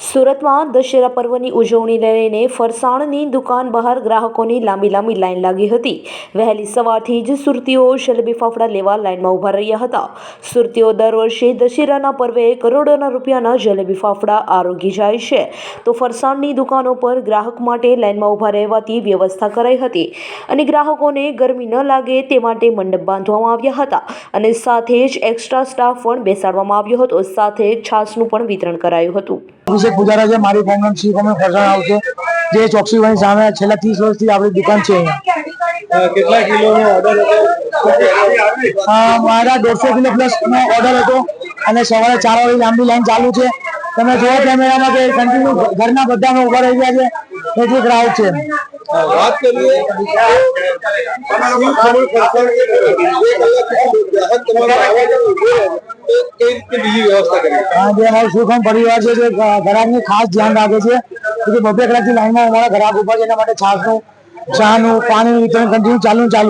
સુરતમાં દશેરા પર્વની ઉજવણીને લઈને ફરસાણની દુકાન બહાર ગ્રાહકોની લાંબી લાંબી લાઈન લાગી હતી. વહેલી સવારથી જ સુરતીઓ જલેબી ફાફડા લેવા લાઈનમાં ઊભા રહ્યા હતા. સુરતીઓ દર વર્ષે દશેરાના પર્વે કરોડોના રૂપિયાના જલેબી ફાફડા આરોગી જાય છે. તો ફરસાણની દુકાનો પર ગ્રાહક માટે લાઈનમાં ઊભા રહેવાથી વ્યવસ્થા કરાઈ હતી અને ગ્રાહકોને ગરમી ન લાગે તે માટે મંડપ બાંધવામાં આવ્યા હતા અને સાથે જ એક્સ્ટ્રા સ્ટાફ પણ બેસાડવામાં આવ્યો હતો. સાથે છાશનું પણ વિતરણ કરાયું હતું. પૂજારા છે મારી ફોર્મ સી કોમે ફરસાણ આવશે જે ચોકસીવાની સામે છેલ્લા ત્રીસ વર્ષથી આપણી દુકાન છે કેટલા કિલોનો ઓર્ડર હતો મારા દોઢસો કિલો પ્લસ નો ઓર્ડર હતો અને સવારે ચાર વાગે લાંબી લાઈન ચાલુ છે તમે જોવો કેમેરામાં કે કન્ટિન્યુ ઘરના બધામાં ઊભા રહી ગયા છે એટલી ગ્રાહક છે વાત કરીએ કઈ રીતે બીજી વ્યવસ્થા છે. જે ગ્રાહકને ખાસ ધ્યાન રાખે છે. કે બબે કલાકથી લાઈનમાં અમારા ગ્રાહક છે, એના માટે છાશનું, ચાનું, પાણીનું વિતરણ કન્ટિન્યુ ચાલુ ચાલુ